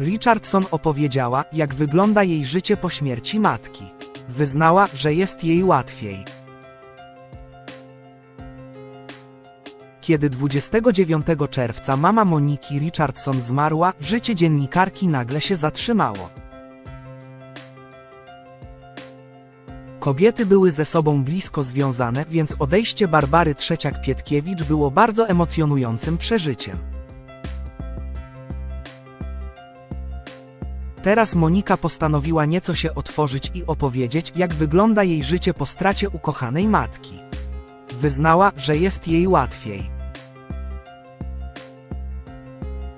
Richardson opowiedziała, jak wygląda jej życie po śmierci matki. Wyznała, że jest jej łatwiej. Kiedy 29 czerwca mama Moniki Richardson zmarła, życie dziennikarki nagle się zatrzymało. Kobiety były ze sobą blisko związane, więc odejście Barbary Trzeciak-Pietkiewicz było bardzo emocjonującym przeżyciem. Teraz Monika postanowiła nieco się otworzyć i opowiedzieć, jak wygląda jej życie po stracie ukochanej matki. Wyznała, że jest jej łatwiej.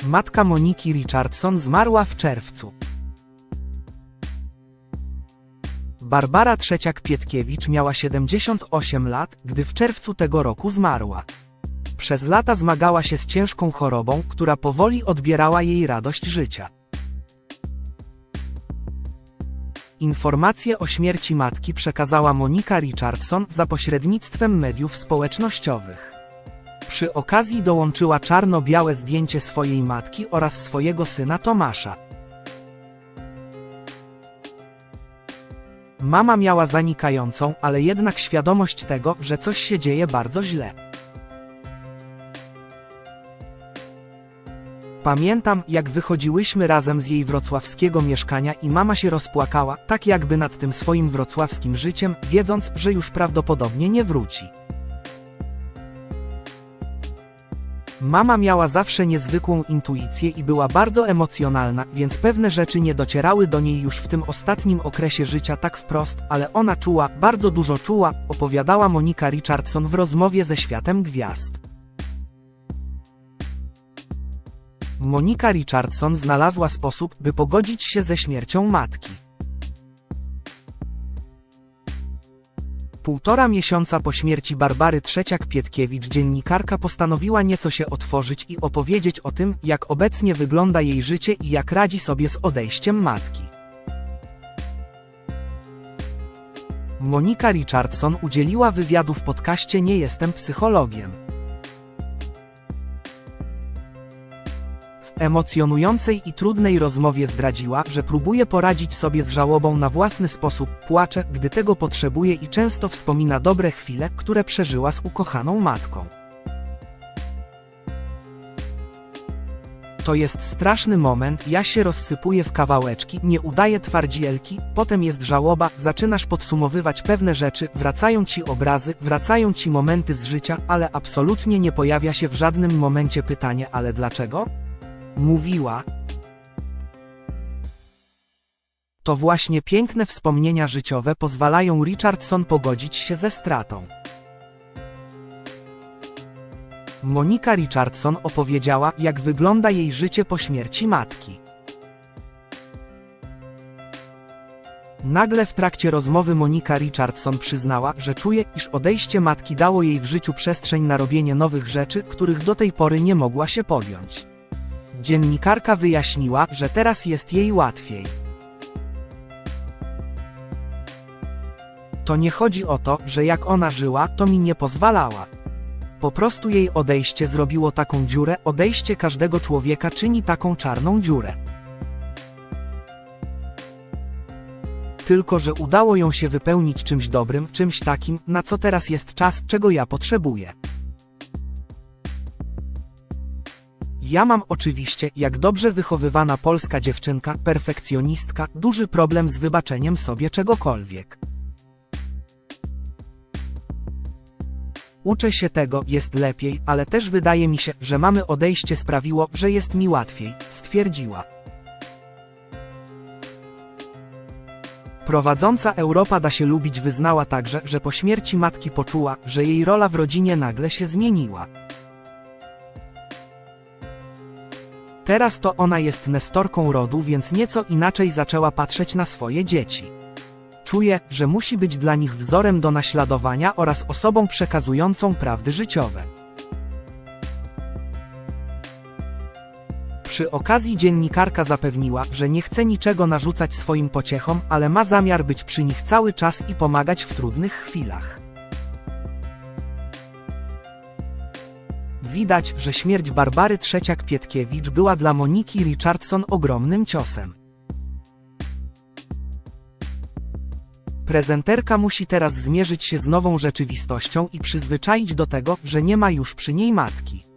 Matka Moniki Richardson zmarła w czerwcu. Barbara Trzeciak-Pietkiewicz miała 78 lat, gdy w czerwcu tego roku zmarła. Przez lata zmagała się z ciężką chorobą, która powoli odbierała jej radość życia. Informacje o śmierci matki przekazała Monika Richardson za pośrednictwem mediów społecznościowych. Przy okazji dołączyła czarno-białe zdjęcie swojej matki oraz swojego syna Tomasza. Mama miała zanikającą, ale jednak świadomość tego, że coś się dzieje bardzo źle. Pamiętam, jak wychodziłyśmy razem z jej wrocławskiego mieszkania i mama się rozpłakała, tak jakby nad tym swoim wrocławskim życiem, wiedząc, że już prawdopodobnie nie wróci. Mama miała zawsze niezwykłą intuicję i była bardzo emocjonalna, więc pewne rzeczy nie docierały do niej już w tym ostatnim okresie życia tak wprost, ale ona czuła, bardzo dużo czuła, opowiadała Monika Richardson w rozmowie ze światem gwiazd. Monika Richardson znalazła sposób, by pogodzić się ze śmiercią matki. Półtora miesiąca po śmierci Barbary Trzeciak-Pietkiewicz dziennikarka postanowiła nieco się otworzyć i opowiedzieć o tym, jak obecnie wygląda jej życie i jak radzi sobie z odejściem matki. Monika Richardson udzieliła wywiadu w podcaście Nie jestem psychologiem. W emocjonującej i trudnej rozmowie zdradziła, że próbuje poradzić sobie z żałobą na własny sposób, płacze, gdy tego potrzebuje i często wspomina dobre chwile, które przeżyła z ukochaną matką. To jest straszny moment, ja się rozsypuję w kawałeczki, nie udaję twardzielki, potem jest żałoba, zaczynasz podsumowywać pewne rzeczy, wracają ci obrazy, wracają ci momenty z życia, ale absolutnie nie pojawia się w żadnym momencie pytanie, ale dlaczego? Mówiła. To właśnie piękne wspomnienia życiowe pozwalają Richardson pogodzić się ze stratą. Monika Richardson opowiedziała, jak wygląda jej życie po śmierci matki. Nagle w trakcie rozmowy Monika Richardson przyznała, że czuje, iż odejście matki dało jej w życiu przestrzeń na robienie nowych rzeczy, których do tej pory nie mogła się podjąć. Dziennikarka wyjaśniła, że teraz jest jej łatwiej. To nie chodzi o to, że jak ona żyła, to mi nie pozwalała. Po prostu jej odejście zrobiło taką dziurę, odejście każdego człowieka czyni taką czarną dziurę. Tylko, że udało ją się wypełnić czymś dobrym, czymś takim, na co teraz jest czas, czego ja potrzebuję. Ja mam oczywiście, jak dobrze wychowywana polska dziewczynka, perfekcjonistka, duży problem z wybaczeniem sobie czegokolwiek. Uczę się tego, jest lepiej, ale też wydaje mi się, że mamy odejście sprawiło, że jest mi łatwiej, stwierdziła. Prowadząca Europa da się lubić wyznała także, że po śmierci matki poczuła, że jej rola w rodzinie nagle się zmieniła. Teraz to ona jest nestorką rodu, więc nieco inaczej zaczęła patrzeć na swoje dzieci. Czuje, że musi być dla nich wzorem do naśladowania oraz osobą przekazującą prawdy życiowe. Przy okazji dziennikarka zapewniła, że nie chce niczego narzucać swoim pociechom, ale ma zamiar być przy nich cały czas i pomagać w trudnych chwilach. Widać, że śmierć Barbary Trzeciak-Pietkiewicz była dla Moniki Richardson ogromnym ciosem. Prezenterka musi teraz zmierzyć się z nową rzeczywistością i przyzwyczaić do tego, że nie ma już przy niej matki.